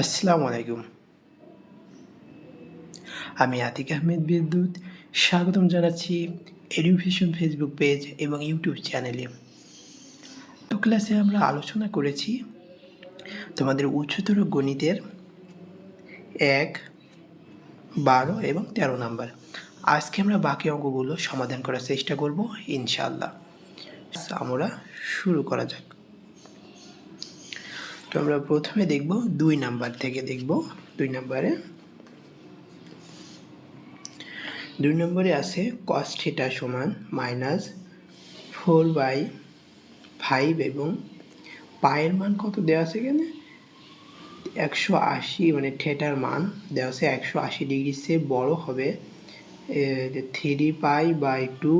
আসসালামু আলাইকুম। আমি আতিক আহমেদ বিদ্যুৎ স্বাগতম জানাচ্ছি এডুকেশন ফেসবুক পেজ এবং ইউটিউব চ্যানেলে তো ক্লাসে আমরা আলোচনা করেছি তোমাদের উচ্চতর গণিতের এক, বারো এবং তেরো নাম্বার। আজকে আমরা বাকি অঙ্কগুলো সমাধান করার চেষ্টা করব ইনশাআল্লাহ। আমরা শুরু করা যাক। তো আমরা প্রথমে দেখব দুই নাম্বার থেকে দেখব, দুই নাম্বারে। দুই নম্বরে আছে কস থিটা সমান মাইনাস ফোর বাই ফাইভ এবং পায়ের মান কত দেওয়া আছে এখানে? একশো আশি মানে থিয়েটার মান দেওয়া আছে একশো আশি ডিগ্রির চেয়ে বড়ো হবে থ্রি পাই বাই টু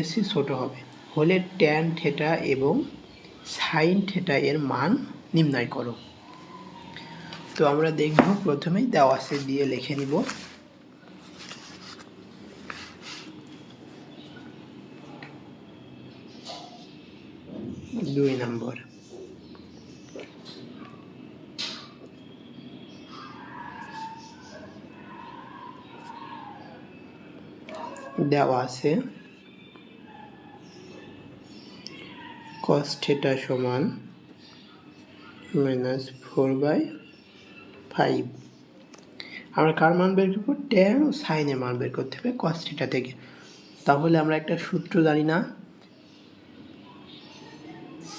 এসি ছোটো হবে। হলে ট্যান থেটা এবং সাইন থেটা এর মান নির্ণয় করো। তো আমরা দেখব প্রথমেই দেওয়া আছে দিয়ে লিখে নিব। দুই নম্বর। দেওয়া আছে cos থিটা সমান মাইনাস ফোর বাই ফাইভ আমরা কার মান বের করব? ট্যান ও সাইনের মান বের করতে হবে cos থিটা থেকে। তাহলে আমরা একটা সূত্র জানি না।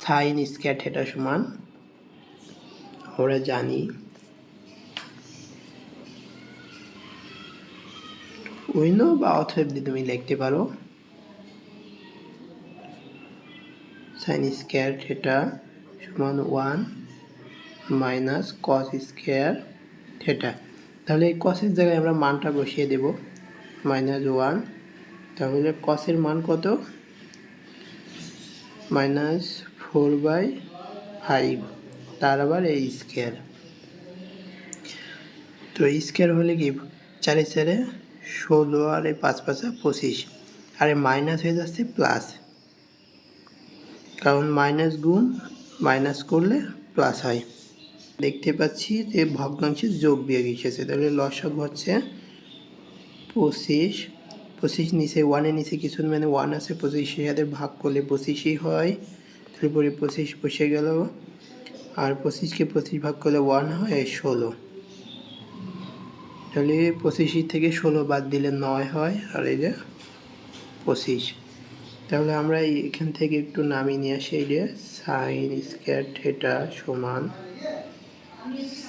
সাইন স্কোয়ার থিটা সমান আমরা জানি উইনো বা অথব তুমি লিখতে পারো। সাইন স্কোয়ার থিটা সমান one minus cos square theta তাহলে এই কসের জায়গায় আমরা মানটা বসিয়ে দেব মাইনাস ওয়ান তাহলে কসের মান কত? মাইনাস ফোর বাই ফাইভ তার আবার এই স্কোয়ার তো স্কোয়ার হলে কি? চারে চারে ষোলো আর এই পাঁচ পাঁচা পঁচিশ, আর মাইনাস হয়ে যাচ্ছে প্লাস কারণ মাইনাস গুণ মাইনাস করলে প্লাস হয়। দেখতে পাচ্ছি যে ভগ্নাংশে যোগ বিয়োগ এসেছে। তাহলে লসক হচ্ছে পঁচিশ। পঁচিশ নিচে ওয়ানের নিচে কিছু মানে ওয়ান আছে পঁচিশের সাথে ভাগ করলে পঁচিশই হয়। তারপরে পঁচিশ বসে গেল। আর পঁচিশকে পঁচিশ ভাগ করলে ওয়ান হয় ষোলো। তাহলে পঁচিশই থেকে ষোলো বাদ দিলে নয় হয়। আর এই যে পঁচিশ। তাহলে আমরা এখান থেকে একটু নামিয়ে নিয়ে আসি, এই যে সাইন স্কোয়ার থিটা সমান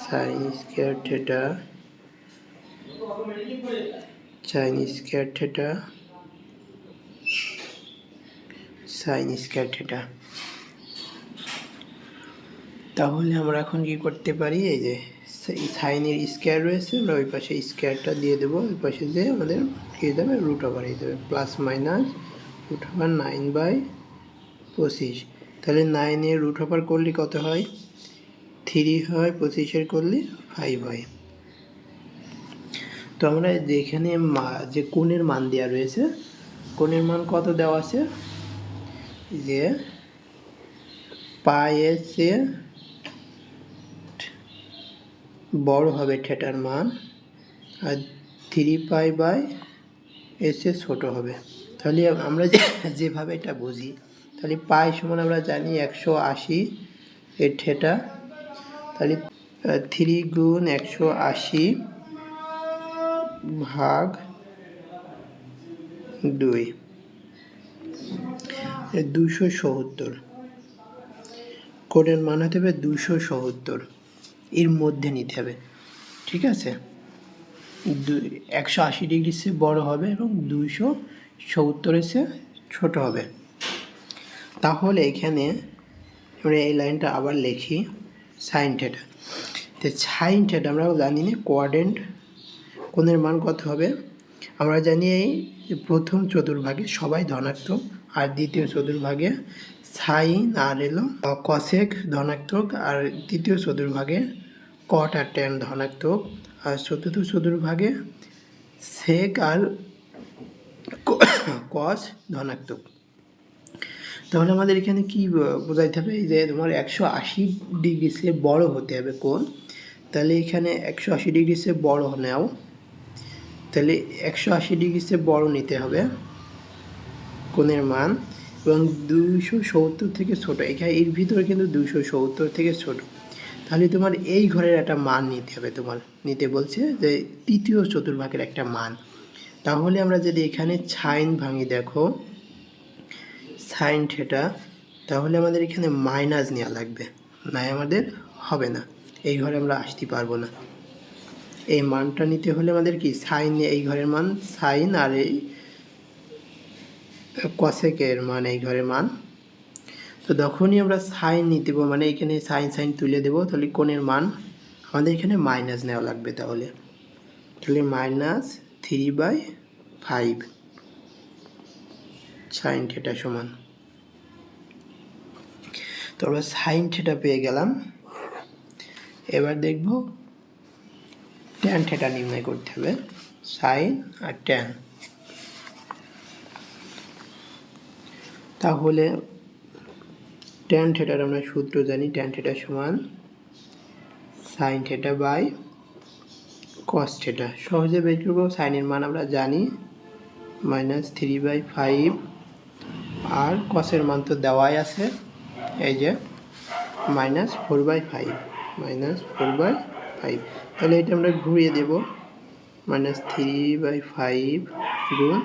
sine square theta sine square theta sine square theta তাহলে আমরা এখন কি করতে পারি, এই যে সাইনের স্কোয়ার রয়েছে, আমরা ওই পাশে স্কোয়ারটা দিয়ে দেবো, ওই পাশে যে আমাদের কী দেবে রুট ওভার হয়ে যাবে plus minus root over nine by পঁচিশ। তাহলে নাইনের রুট ওভার করলে কত হয়? থ্রি হয়, পঁচিশের করলে ফাইভ হয়। তো আমরা যেখানে যে কোণের মান দেওয়া রয়েছে, কোণের মান কত দেওয়া আছে? যে পায়ের চেয়ে বড় হবে থিয়েটার মান, আর থ্রি পাই বাই এসে ছোট হবে। তাহলে আমরা যেভাবে এটা বুঝি, তাহলে পাই সমান আমরা জানি একশো আশি থিয়েটা তাহলে থ্রি গুণ একশো আশি ভাগ দুই। দুশো সত্তর। কোডের মান হতে হবে দুশো সত্তর। এর মধ্যে নিতে হবে। ঠিক আছে? একশো আশি ডিগ্রির চেয়ে বড় হবে এবং দুইশো সত্তরের চেয়ে ছোটো হবে। তাহলে এখানে আমরা এই লাইনটা আবার লিখি সাইন থেটা তো সাইন থেটা আমরা জানি না কোয়াডেন্ট কোণের মান কত হবে? আমরা জানি এই প্রথম চতুর্ভাগে সবাই ধনাত্মক আর দ্বিতীয় চতুর্ভাগে সাইন আর এলো কসেক ধনাত্মক আর তৃতীয় চতুর্ভাগে কট আর ট্যান ধনাত্মক। আর চতুর্থ চতুর্ভাগে সেক আর কস ধনাত্মক। তাহলে আমাদের এখানে কি বোঝাইতে হবে? যে তোমার একশো আশি ডিগ্রি সে বড় হতে হবে কোন তাহলে এখানে একশো আশি ডিগ্রি সে বড় নেও। তাহলে একশো আশি ডিগ্রি সে বড় নিতে হবে কোণের মান এবং দুইশো সত্তর থেকে ছোট। এখানে এর ভিতরে কিন্তু দুইশো সত্তর থেকে ছোট। তাহলে তোমার এই ঘরের একটা মান নিতে হবে তোমার। নিতে বলছে যে তৃতীয় চতুর্ভাগের একটা মান। তাহলে আমরা যদি এখানে সাইন ভাঙি, দেখো, সাইন থেটা, তাহলে আমাদের এখানে মাইনাস নেওয়া লাগবে। নাই আমাদের হবে না। এই ঘরে আমরা আসতে পারব না। এই মানটা নিতে হলে আমাদের কি, সাইন এই ঘরের মান, সাইন আর এই কসেকের মান, এই ঘরের মান। তো যখনই আমরা সাইন নিতে মানে এখানে সাইন সাইন তুলে দেবো, তাহলে কোণের মান আমাদের এখানে মাইনাস নেওয়া লাগবে তাহলে। তাহলে minus three by five sine theta সমান। তো আমরা সাইন থেটা পেয়ে গেলাম। এবার দেখব ট্যান থেটা নির্ণয় করতে হবে। সাইন আর ট্যান তাহলে ট্যান থেটার আমরা সূত্র জানি। ট্যান থেটা সমান sine theta by cos theta সহজে বের করব সাইনের মান আমরা জানি মাইনাস থ্রি বাই ফাইভ আর কসের মান তো দেওয়াই আছে, এই যে minus four by five minus four by five তাহলে এটা আমরা ঘুরিয়ে দেব মাইনাস থ্রি বাই ফাইভ গুণ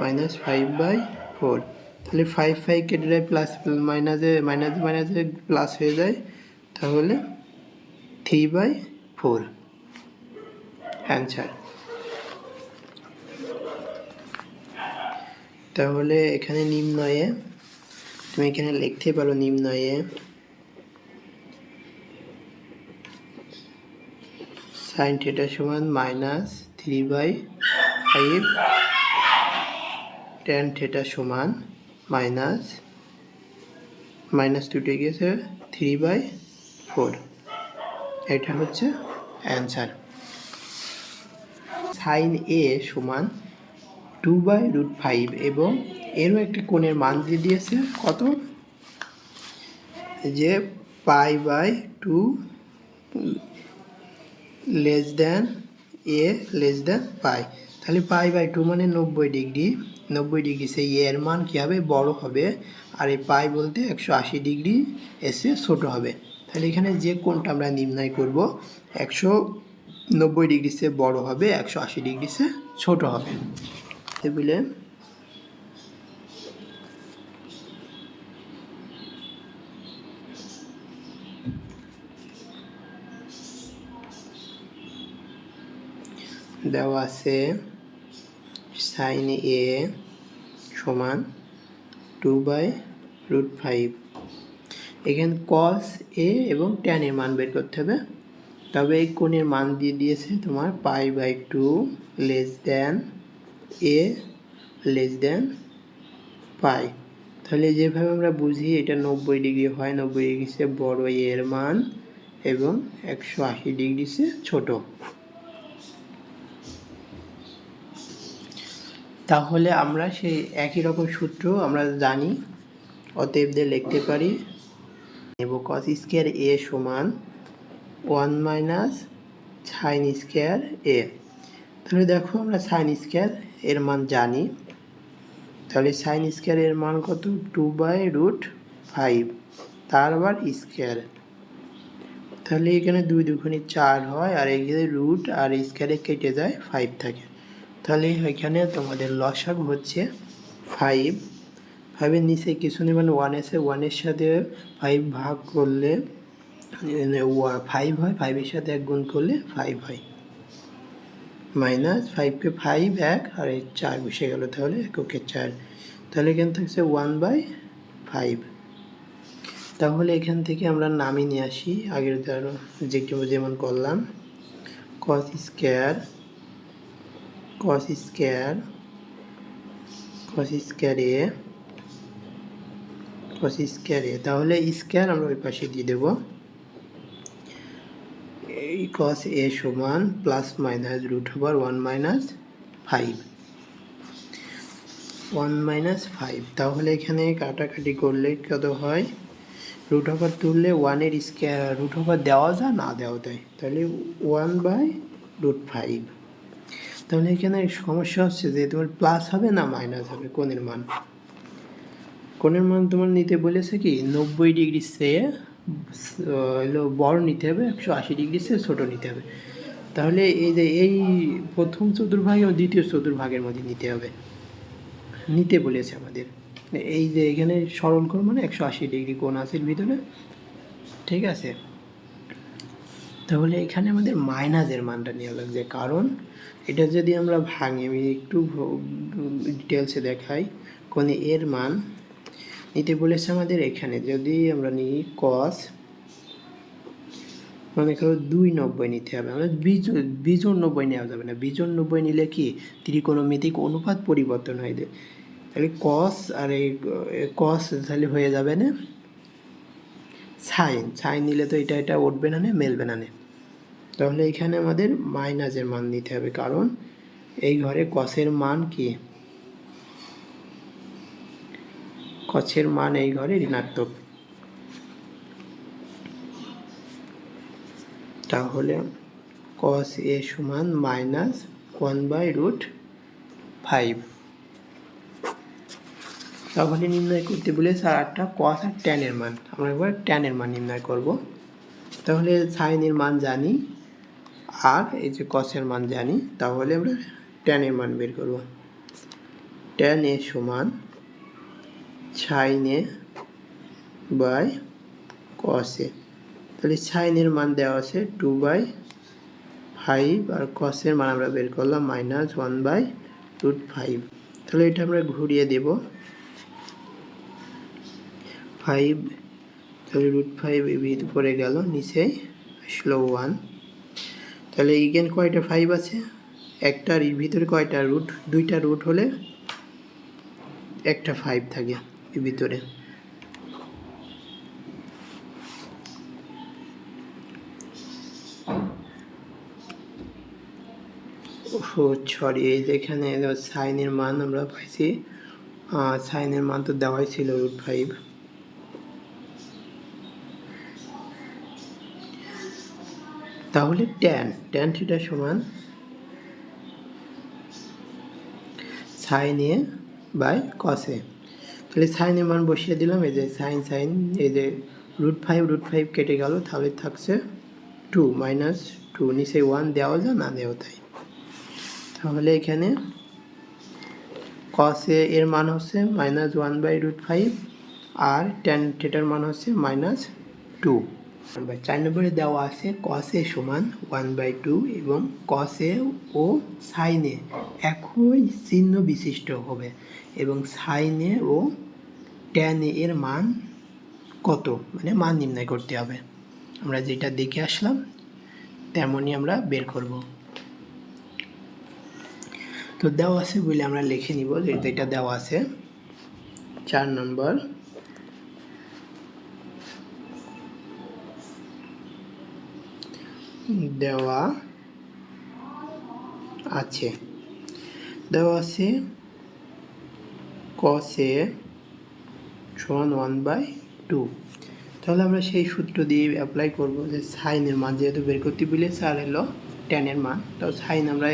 মাইনাস ফাইভ বাই ফোর তাহলে ফাইভ ফাইভ কেটে যায় প্লাস মাইনাসে মাইনাস মাইনাসে প্লাস হয়ে যায়, তাহলে থ্রি বাই ফোর অ্যান্সার তাহলে এখানে নিম্নয়ে তুমি এখানে লিখতে পারো নিম্নয়ে সাইন থিটা সমান minus three by five tan theta সমান মাইনাস মাইনাস দুটো গিয়েছে থ্রি বাই ফোর এটা হচ্ছে অ্যান্সার সাইন এ সমান টু বাই রুট ফাইভ এবং এরও একটি কোণের মান দিয়ে দিয়েছে, কত? যে pi by two less than A less than pi. তাহলে পাই বাই টু মানে নব্বই ডিগ্রি। নব্বই ডিগ্রি, সেই এর মান কী হবে? বড় হবে। আর এই পাই বলতে একশো আশি ডিগ্রি এসে ছোট হবে। তাহলে এখানে যে কোণটা আমরা নির্ণয় করব, একশো নব্বই ডিগ্রি সে বড় হবে, একশো আশি ডিগ্রি সে ছোট হবে। টেবিলে দেওয়া আছে সাইন এ সমান টু বাই রুট ফাইভ এখানে কস এ এবং ট্যান এর মান বের করতে হবে। তবে এই কোণের মান দিয়ে দিয়েছে তোমার pi by two less than A less than pi. তাহলে যেভাবে আমরা বুঝি এটা নব্বই ডিগ্রি হয়, নব্বই ডিগ্রি সে বড় এর মান এবং একশো আশি ডিগ্রি সে ছোট। তাহলে আমরা সেই একই রকম সূত্র আমরা জানি অতএবদের লিখতে পারি, নেব কস স্কোয়ার এ সমান one minus sine square A তাহলে দেখো আমরা সাইন স্কোয়ার এর মান জানি। তাহলে সাইন স্কোয়ার এর মান কত? টু বাই রুট ফাইভ তার আবার স্কোয়ার তাহলে এখানে দুই দুখানি চার হয়, আর এখানে রুট আর স্কোয়ারে কেটে যায় ফাইভ থাকে। তাহলে এখানে তোমাদের লসাগ হচ্ছে ফাইভ ফাইভের নিচে কিছু নেই মানে ওয়ান এসে ওয়ানের সাথে ফাইভ ভাগ করলে ফাইভ হয় ফাইভের সাথে এক গুণ করলে ফাইভ হয়। মাইনাস ফাইভকে ফাইভ এক, আর এই চার বসে গেল তাহলে এককে চার। তাহলে এখান থাকছে ওয়ান বাই ফাইভ তাহলে এখান থেকে আমরা নামিয়ে নিয়ে আসি। আগের ধরো যেটি যেমন করলাম cos square cos square cos square A cos square A তাহলে স্কোয়ার আমরা ওই পাশে দিয়ে দেবো। এই কস এ সমান plus minus root over one minus five one minus five তাহলে এখানে কাটাকাটি করলে কত হয়? রুট ওভার তুললে ওয়ানের স্কোয়ার রুট ওভার দেওয়া যায়, না দেওয়া যায়? তাহলে ওয়ান বাই রুট ফাইভ তাহলে এখানে সমস্যা হচ্ছে যে তোমার প্লাস হবে না মাইনাস হবে? কোণের মান? কোণের মান তোমার নিতে বলেছে কি? নব্বই ডিগ্রি সে হলো বড় নিতে হবে, একশো আশি ডিগ্রি সে ছোটো নিতে হবে। তাহলে এই যে এই প্রথম চতুর্ভাগ এবং দ্বিতীয় চতুর্ভাগের মধ্যে নিতে হবে। নিতে বলেছে আমাদের। এই যে এখানে সরল কোণ মানে একশো আশি ডিগ্রি কোণ আছে ভিতরে। ঠিক আছে? তাহলে এখানে আমাদের মাইনাসের মানটা নেওয়া লাগছে কারণ এটা যদি আমরা ভাঙি, আমি একটু ডিটেলসে দেখাই। কোন এর মান নিতে বলেছে আমাদের এখানে যদি আমরা নিই কস মনে করো দুই নব্বই নিতে হবে। বিজোড় বিজোড় নব্বই নেওয়া যাবে না। বিজোড় নব্বই নিলে কি? ত্রিকোণমিতিক অনুপাত পরিবর্তন হয়ে যায় তাহলে কস আর এই কস তাহলে হয়ে যাবে না। সাইন সাইন নিলে তো এটা এটা উঠবে না নে, মেলবে না নে। তাহলে এখানে আমাদের মাইনাসের মান নিতে হবে। কারণ এই ঘরে কসের মান কি? কসের মান এই ঘরে ঋণাত্মক। তাহলে কস এ সমান minus one by root five তাহলে নির্ণয় করতে বলে স্যার আটটা কস আর ট্যানের মান। আমরা একবার ট্যানের মান নির্ণয় করব। তাহলে সাইনের মান জানি, আর এই যে কসের মান জানি, তাহলে আমরা ট্যানের মান বের করব। ট্যান এ সমান সাইন বাই কসে তাহলে সাইনের মান দেওয়া আছে টু বাই ফাইভ আর কসের মান আমরা বের করলাম minus one by root five তাহলে এটা আমরা ঘুরিয়ে দেব। ফাইভ তাহলে রুট ফাইভ ভিত পড়ে গেল, নিচে আসলো ওয়ান তাহলে ইগেন কয়টা ফাইভ আছে? একটার ভিতরে কয়টা রুট দুইটা রুট হলে একটা ফাইভ থাকে। এর ভিতরে। সরি এই যে এখানে সাইনের মান আমরা পাইছি সাইনের মান তো দেওয়াই ছিল রুট ফাইভ তাহলে ট্যান ট্যান থিটা সমান সাইন বাই কসে তাহলে সাইনের মান বসিয়ে দিলাম, এই যে সাইন সাইন, এই যে রুট ফাইভ রুট ফাইভ কেটে গেল, তাহলে থাকছে টু মাইনাস টু, নিচে ওয়ান দেওয়া যায়, না দেওয়া তাই তাহলে এখানে কসে এর মান হচ্ছে minus one by root five, R tan থিটার মান হচ্ছে মাইনাস টু। চার নম্বরে দেওয়া আছে কসে সমান ওয়ান বাই টু এবং কসে ও সাইনে একই চিহ্ন বিশিষ্ট হবে এবং সাইনে ও ট্যানে এর মান কত? মানে মান নির্ণয় করতে হবে। আমরা যেটা দেখে আসলাম, তেমনই আমরা বের করব। তো দেওয়া আছে বলে আমরা লিখে নিব, যেটা দেওয়া আছে। চার নম্বর দেওয়া আছে। দেওয়া আছে কসে সমান ওয়ান বাই টু তাহলে আমরা সেই সূত্র দিয়ে অ্যাপ্লাই করব যে সাইনের মান যেহেতু বের করতে বলেছে আর এলো টেনের মান, তো সাইন আমরা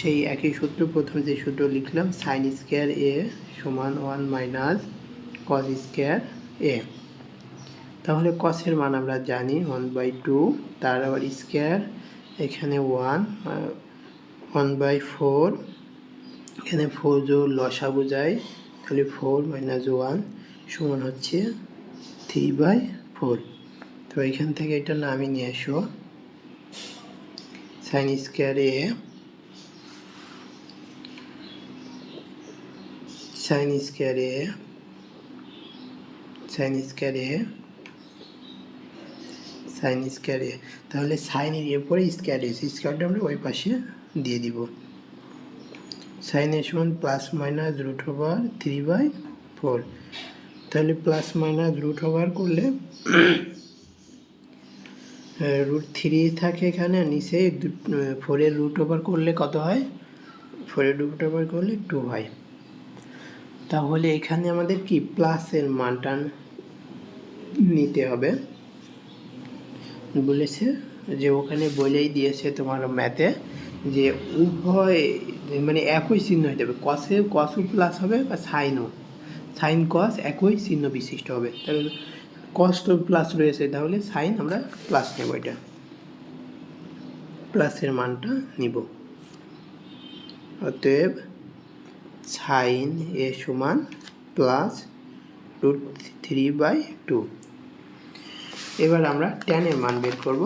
সেই একই সূত্র প্রথমে যে সূত্র লিখলাম সাইন স্কোয়ার এ সমান one minus cos square A তাহলে কসের মান আমরা জানি ওয়ান বাই টু তার আবার স্কোয়ার এখানে ওয়ান ওয়ান বাই ফোর এখানে ফোর জো লসা বোঝায়, তাহলে ফোর মাইনাস ওয়ান সমান হচ্ছে থ্রি বাই ফোর তো এখান থেকে এটা নামিয়ে নিয়ে আসো sine square A sine square A sine square A sine square A. তাহলে সাইনের এর পরে স্কোয়ার এস স্কোয়ারটা আমরা ওই পাশে দিয়ে দিব। সাইন এ সমান plus minus root over three by four তাহলে প্লাস মাইনাস রুট ওভার করলে রুট থ্রি থাকে এখানে নিচে ফোরের রুট ওভার করলে কত হয়? ফোরের রুট ওভার করলে টু হয় তাহলে এখানে আমাদের কি? প্লাসের মানটা নিতে হবে। বলেছে যে ওখানে বলেই দিয়েছে তোমার ম্যাথে যে উভয় মানে একই চিহ্ন হতে হবে কসে কসও প্লাস হবে বা সাইনও সাইন কস একই চিহ্ন বিশিষ্ট হবে। তাহলে কস তো প্লাস রয়েছে, তাহলে সাইন আমরা প্লাস নেব এটা। প্লাসের মানটা নিব। অতএব সাইন এ সমান plus root three by two এবার আমরা ট্যানের মান বের করব,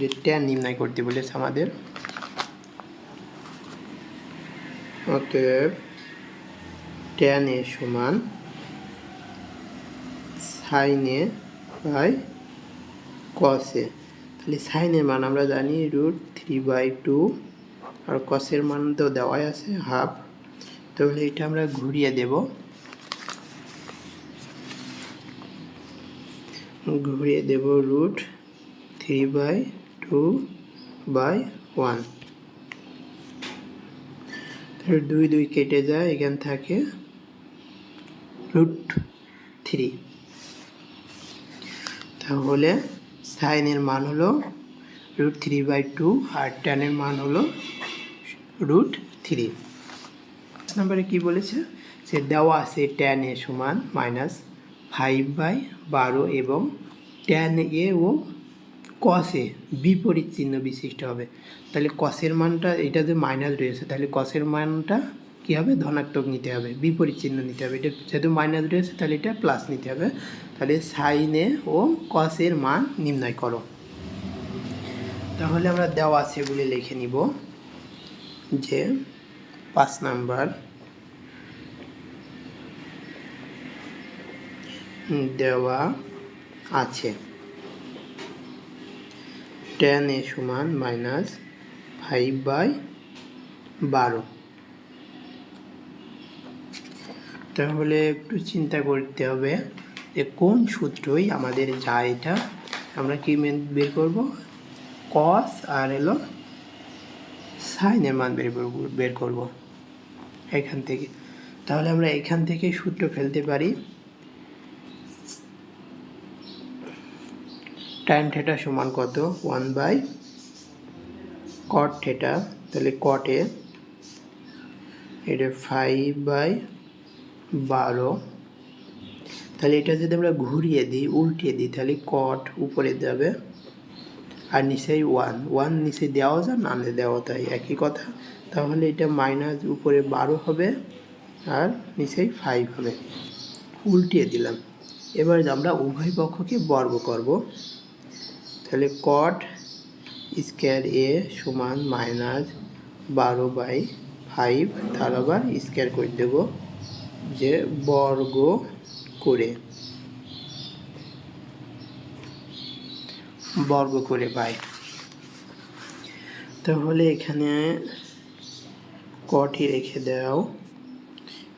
যে ট্যান নির্ণয় করতে বলেছে আমাদের। অতএব ট্যান এ সমান সাইনে বাই কসে তাহলে সাইনের মান আমরা জানি রুট থ্রি বাই টু আর কসের মান তো দেওয়াই আছে হাফ তাহলে এটা আমরা ঘুরিয়ে দেব। ঘুরিয়ে দেব root three by two by one দুই দুই কেটে যায়, এখান থাকে রুট থ্রি তাহলে সাইনের মান হলো রুট থ্রি বাই টু আর টেনের মান হলো রুট থ্রি নাম্বারে কি বলেছে? সে দেওয়া আছে ট্যান এ সমান মাইনাস ফাইভ বাই বারো এবং ট্যান এ ও কসে বিপরীত চিহ্ন বিশিষ্ট হবে। তাহলে কসের মানটা এটা যে মাইনাস রয়েছে, তাহলে কসের মানটা কী হবে? ধনাত্মক নিতে হবে, বিপরীত চিহ্ন নিতে হবে। এটা যেহেতু মাইনাস রয়েছে, তাহলে এটা প্লাস নিতে হবে। তাহলে সাইনে ও কসের মান নির্ণয় করো। তাহলে আমরা দেওয়া বলে লিখে নিব যে পাঁচ নাম্বার দেওয়া আছে। টেন এ সমান মাইনাস ফাইভ বাই বারো। তাহলে একটু চিন্তা করতে হবে যে কোন সূত্রই আমাদের যা এটা, আমরা কি বের করব? কস আর এলো সাইনের মান বের বের করব এখান থেকে। তাহলে আমরা এখান থেকে সূত্র ফেলতে পারি। টাইম থেটা সমান কত? ওয়ান বাই কট থেটা তাহলে কটে এটা ফাইভ বাই বারো। তাহলে এটা যদি আমরা ঘুরিয়ে দিই, উল্টিয়ে দিই, তাহলে কট উপরে যাবে আর নিচেই ওয়ান ওয়ান নিচে দেওয়া যায় না দেওয়া তাই একই কথা। তাহলে এটা মাইনাস উপরে বারো হবে আর নিচেই ফাইভ হবে। উল্টিয়ে দিলাম। এবার আমরা উভয় পক্ষকে বর্গ করব। তাহলে কট স্কোয়ার এ সমান মাইনাস বারো বাই ফাইভ তার আবার স্কোয়ার করে দেব যে বর্গ করে। বর্গ করে বাই তাহলে এখানে কটি রেখে দাও।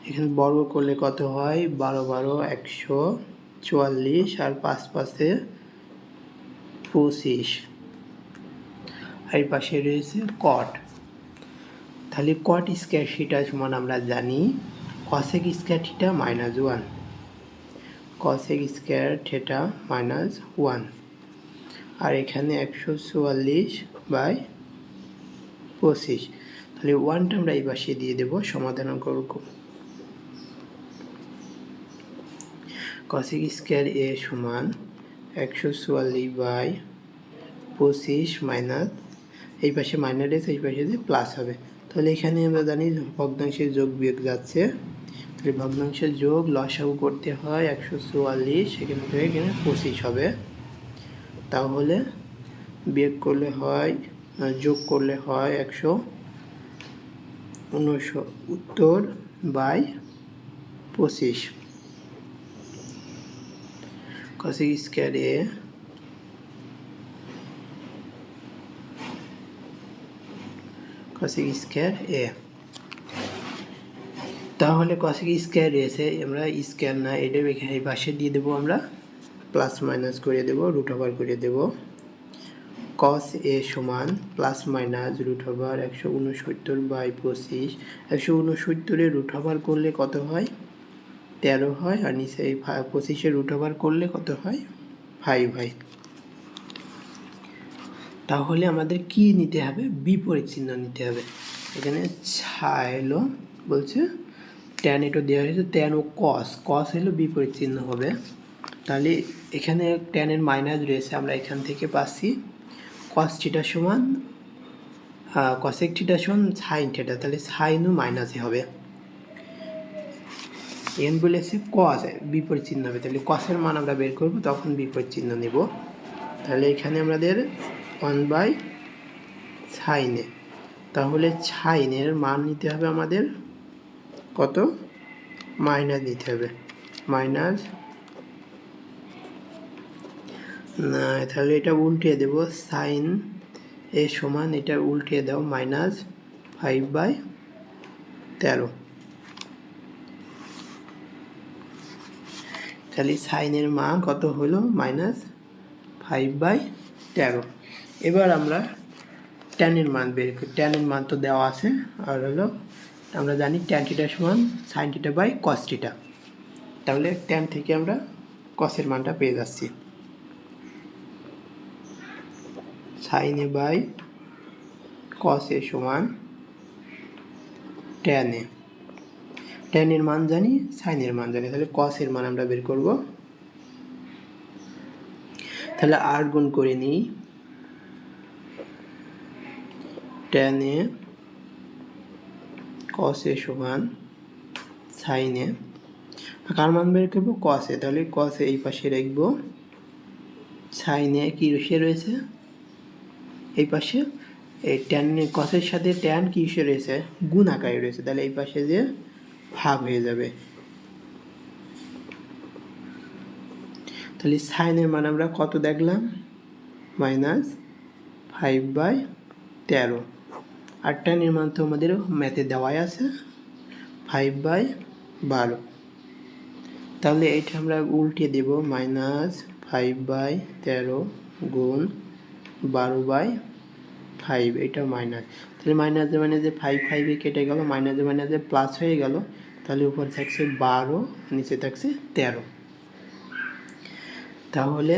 এখানে বর্গ করলে কত হয়? বারো বারো একশো চুয়াল্লিশ আর পাঁচ পাশে পঁচিশ আর পাশে রয়েছে কট। তাহলে কট স্কোয়ার থিটা সমান আমরা জানি cosec square theta minus one cosec square theta minus one আর এখানে একশো চুয়াল্লিশ বাই পঁচিশ। তাহলে ওয়ানটা আমরা এই পাশে দিয়ে দেবো, সমাধান করব। কসেক স্কোয়ার এ সমান একশো চুয়াল্লিশ বাই পঁচিশ মাইনাস এই পাশে মাইনাস এই পাশে যে প্লাস হবে। তাহলে এখানে আমরা জানি ভগ্নাংশের যোগ বিয়োগ যাচ্ছে। তাহলে ভগ্নাংশের যোগ লসাগু করতে হয় একশো চুয়াল্লিশ, এখান থেকে এখানে পঁচিশ হবে। তাহলে বিয়োগ করলে হয় যোগ করলে হয় একশো উনসত্তর বাই পঁচিশ। Cosec square A cosec square A তাহলে cosec স্কোয়ার এসে আমরা স্কোয়ার না এটা এই পাশে দিয়ে দেবো আমরা প্লাস মাইনাস করে দেব রুট ওভার করে দেব। কস এ সমান প্লাস মাইনাস রুট ওভার একশো উনসত্তর বাই পঁচিশ। একশো উনসত্তরে রুট ওভার করলে কত হয়? তেরো হয়, আর নিচে পঁচিশে রুট ওভার করলে কত হয়? ফাইভ হয়। তাহলে আমাদের কি নিতে হবে? বিপরীত চিহ্ন নিতে হবে। এখানে ছাই এলো, বলছে ট্যান এটা দেওয়া হয়েছে ট্যান ও কস কস হলো বিপরীত চিহ্ন হবে। তাহলে এখানে ট্যানের মাইনাস রয়েছে, আমরা এখান থেকে পাচ্ছি কস থিটা সমান কসেক থিটা সমান সাইন থিটা তাহলে সাইনও মাইনাসই হবে। এন বলেছে কস বিপরীত চিহ্ন হবে। তাহলে কসের মান আমরা বের করব, তখন বিপরীত চিহ্ন নেব। তাহলে এখানে আমাদের ওয়ান বাই সাইনে তাহলে সাইনের মান নিতে হবে আমাদের কত? মাইনাস নিতে হবে। মাইনাস না, তাহলে এটা উল্টিয়ে দেব। সাইন এ সমান এটা উল্টিয়ে দাও মাইনাস ফাইভ বাই তেরো। তাহলে সাইনের মান কত হলো? মাইনাস ফাইভ বাই তেরো। এবার আমরা ট্যানের মান বের করি। ট্যানের মান তো দেওয়া আছে। আর হলো, আমরা জানি ট্যান সমান সাইন টিটা বাই কস টিটা তাহলে ট্যান থেকে আমরা কসের মানটা পেয়ে যাচ্ছি। Sign A by cos A সমান ট্যান এ। ট্যানের মান জানি সাইনের মান জানি, তাহলে কসের মান আমরা বের করব। তাহলে আট গুণ করে নিই। ট্যান কস সমান সাইন কার মান বের করব? কস তাহলে কস এই পাশে রাখব। সাইনে কি রসে রয়েছে? এই পাশে। এই ট্যান কসের সাথে ট্যান কি এসে রয়েছে? গুণ আকারে রয়েছে। তাহলে এই পাশে যে ভাগ হয়ে যাবে। তাহলে সাইনের মান আমরা কত দেখলাম? মাইনাস ফাইভ বাই তেরো। আর টেনের মান তো আমাদের ম্যাথে দেওয়াই আছে ফাইভ বাই বারো। তাহলে এটা আমরা উল্টে দেব মাইনাস ফাইভ বাই তেরো গুণ বারো বাই ফাইভ এটা মাইনাস তাহলে মাইনাসে মাইনাসে ফাইভ ফাইভে কেটে গেল মাইনাসে মাইনাসে প্লাস হয়ে গেল তাহলে উপর থাকছে বারো, নিচে থাকছে তেরো। তাহলে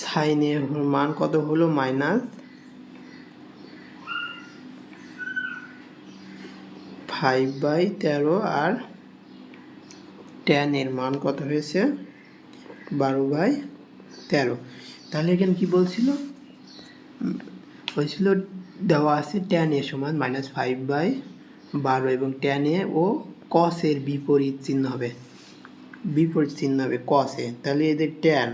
সাইনের মান কত হলো? মাইনাস ফাইভ বাই তেরো আর টেনের মান কত হয়েছে? বারো বাই তেরো। তাহলে এখানে কি বলছিল? হয়েছিল দেওয়া আছে টেন এ সমান মাইনাস ফাইভ বাই বারো এবং টেন ও কসের বিপরীত চিহ্ন হবে। বিপরীত চিহ্ন হবে কসে তাহলে এদের ট্যান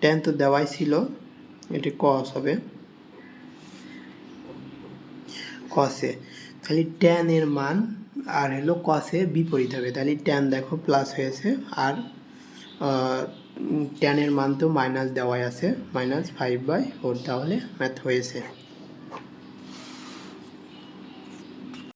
ট্যান তো দেওয়াই ছিল, এটি কস হবে। কসে তাহলে ট্যান এর মান আর হলো কসে বিপরীত হবে। তাহলে ট্যান দেখো প্লাস হয়েছে আর ট্যানের মান তো মাইনাস দেওয়াই আছে। মাইনাস ফাইভ বাই ফোর তাহলে ম্যাথ হয়েছে।